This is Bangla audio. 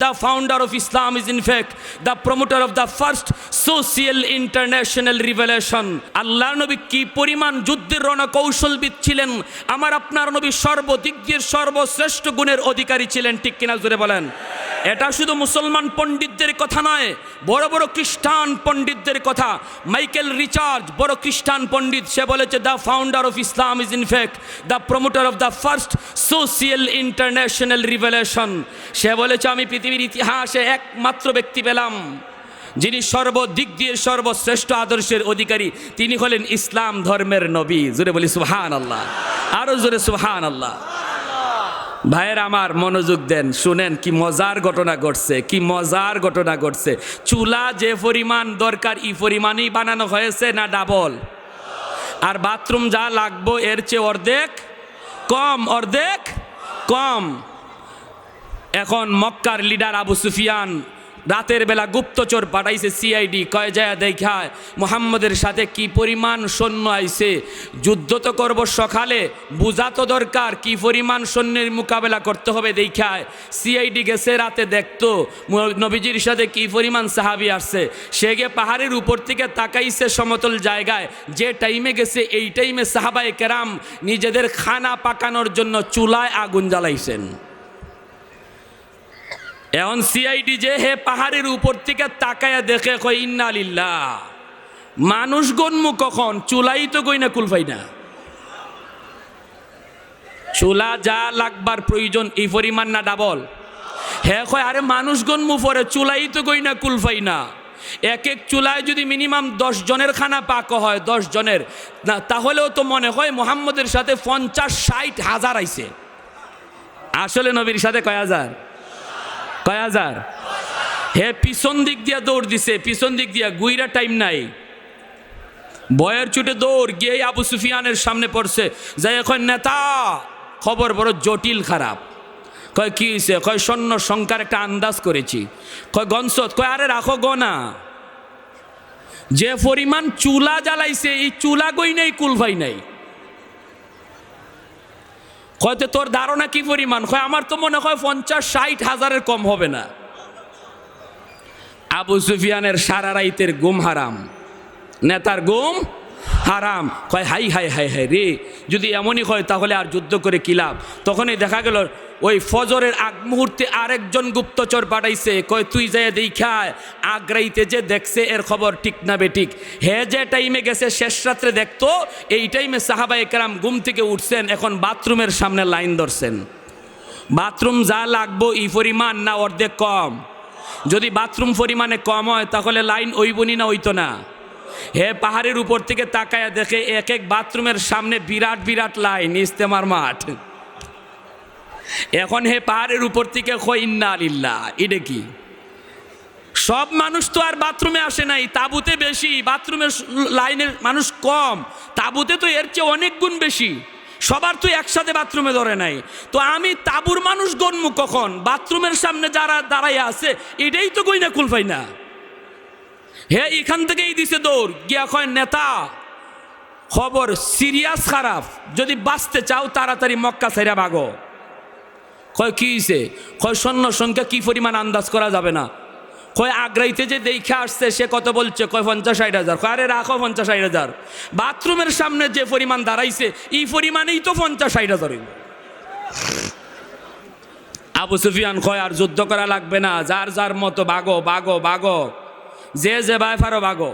The founder of Islam is in fact the promoter of the first social international revelation. আল্লাহ নবী কি পরিমাণ যুদ্ধের রণকৌশলবিদ ছিলেন আমার আপনার নবী সর্বদিক দিয়ে সর্বশ্রেষ্ঠ গুণের অধিকারী ছিলেন ঠিক কিনা জুড়ে বলেন এটা শুধু মুসলমান পণ্ডিতদের কথা নয়, বড় বড় খ্রিস্টান পণ্ডিতদের কথা। মাইকেল রিচার্জ বড় খ্রিস্টান পণ্ডিত, সে বলেছে the founder of Islam is in fact the promoter of the first social international revelation সে বলেছে, আমি পৃথিবীর ইতিহাসে একমাত্র ব্যক্তি পেলাম, যিনি সর্বদিক দিয়ে সর্বশ্রেষ্ঠ আদর্শের অধিকারী। তিনি হলেন ইসলাম ধর্মের নবী। জোরে বলি সুহান আল্লাহ আরও জোরে সুহান আল্লাহ ভাইয়ের আমার মনোযোগ দেন, শুনেন কি মজার ঘটনা ঘটছে, কি মজার ঘটনা ঘটছে। চুলা যে পরিমাণ দরকার, ই পরিমাণেই বানানো হয়েছে না ডাবল? আর বাথরুম যা লাগবো, এর চেয়ে অর্ধেক কম অর্ধেক কম। এখন মক্কার লিডার আবু সুফিয়ান রাতের বেলা গুপ্তচর পাঠাইছে সিআইডি কয়, যায় দেখায় মোহাম্মদের সাথে কি পরিমাণ সৈন্য আইছে? যুদ্ধ তো করব সকালে, বুঝা তো দরকার, কি পরিমাণ সৈন্যের মোকাবেলা করতে হবে দেখায় সিআইডি গেছে রাতে দেখতো নবীজির সাথে কি পরিমাণ সাহাবি আসছে? সে গিয়ে পাহাড়ের উপর থেকে তাকাইছে সমতল জায়গায়। যে টাইমে গেছে, এই টাইমে সাহাবায়ে কেরাম নিজেদের খানা পাকানোর জন্য চুলায় আগুন জ্বালাইছেন। এখন সিআইডি যে হে পাহাড়ের উপর থেকে তাকায়া দেখে কই ইন্না লিল্লাহ। মানুষ গন্মু কখন? চুলাই তো কই না কুলফাই না। চুলা যা লাগবার প্রয়োজন, এই পরিমাণ না ডাবল হে কয়, আরে মানুষ গন্মু পরে চুলাই তো কই না কুলফাই না। এক এক চুলায় যদি মিনিমাম দশ জনের খানা পাক হয়, দশ জনের, না, তাহলেও তো মনে হয় মোহাম্মদের সাথে পঞ্চাশ, ষাট হাজার আইছে। আসলে নবীর সাথে কয় হাজার? কয় হাজার? হে, পিছন দিক দিয়া দৌড় দিছে, পিছন দিক দিয়া গুইরা টাইম নাই। বয়ের চুটে দৌড় গিয়ে আবু সুফিয়ানের সামনে পড়ছে। যাই এখন নেতা, খবর বড় জটিল, খারাপ। কয়, কি হয়েছে কয়, স্বর্ণ সংখ্যার একটা আন্দাজ করেছি। কয় গনসত কয়, আরে রাখো গো না যে পরিমাণ চুলা জ্বালাইছে, এই চুলা গই নাই কুলভাই নাই। হয়তো তোর ধারণা কি পরিমাণ? হয় আমার তো মনে হয় পঞ্চাশ, ষাট হাজারের কম হবে না। আবু সুফিয়ানের সারা রাইতের গুম হারাম। নেতার গুম হারাম। কয়, হাই হাই হাই হাই রে। যদি এমনই হয়, তাহলে আর যুদ্ধ করে কি লাভ? তখনই দেখা গেল, ওই ফজরের আগ মুহূর্তে আরেকজন গুপ্তচর পাঠাইছে। কয়, তুই যায় দেখায় আগ্রাইতে যে দেখছে, এর খবর ঠিক না বেঠিক হে যে টাইমে গেছে, শেষ রাত্রে দেখতো, এই টাইমে সাহাবা একরাম ঘুম থেকে উঠছেন, এখন বাথরুমের সামনে লাইন ধরছেন। বাথরুম যা লাগবো এই পরিমাণ না অর্ধেক কম। যদি বাথরুম পরিমাণে কম হয়, তাহলে লাইন ওইবনি না ওইতো না। হে পাহাড়ের উপর থেকে তাকায়া দেখে এক এক বাথরুমের সামনে বিরাট বিরাট লাইন, ইস্তেমার মাঠ। এখন হে পাহাড়ের উপর থেকে ইন্না আলিল্লাহ এটা কি? সব মানুষ তো আর বাথরুমে আসে নাই, তাবুতে বেশি, বাথরুমের লাইনের মানুষ কম। তাবুতে তো এর চেয়ে অনেক গুণ বেশি, সবার তো একসাথে বাথরুমে ধরে নাই। তো আমি তাবুর মানুষ গণ্য কখন? বাথরুমের সামনে যারা দাঁড়াইয়া আছে, এটাই তো কই না কুলফাই না হে, এখান থেকেই দিছে দৌড়। গিয়া কয়, নেতা, খবর সিরিয়াস খারাপ। যদি বাঁচতে চাও, তাড়াতাড়ি মক্কা ছেড়া ভাগো। কয়, কি হয়েছে কয়, সৈন্য সংখ্যা কি পরিমাণ আন্দাজ করা যাবে না? কয়, আগ্রাইতে যে দেখে আসছে, সে কত বলছে? কয় পঞ্চাশ ষাট হাজার। কয়, আরে রাখো পঞ্চাশ ষাট হাজার। বাথরুমের সামনে যে পরিমাণ দাঁড়াইছে, এই পরিমাণেই তো পঞ্চাশ ষাট হাজার। আবু সুফিয়ান কয়, আর যুদ্ধ করা লাগবে না। যার যার মতো বাগো বাগো বাগো যে যে বাই ফারো বাগো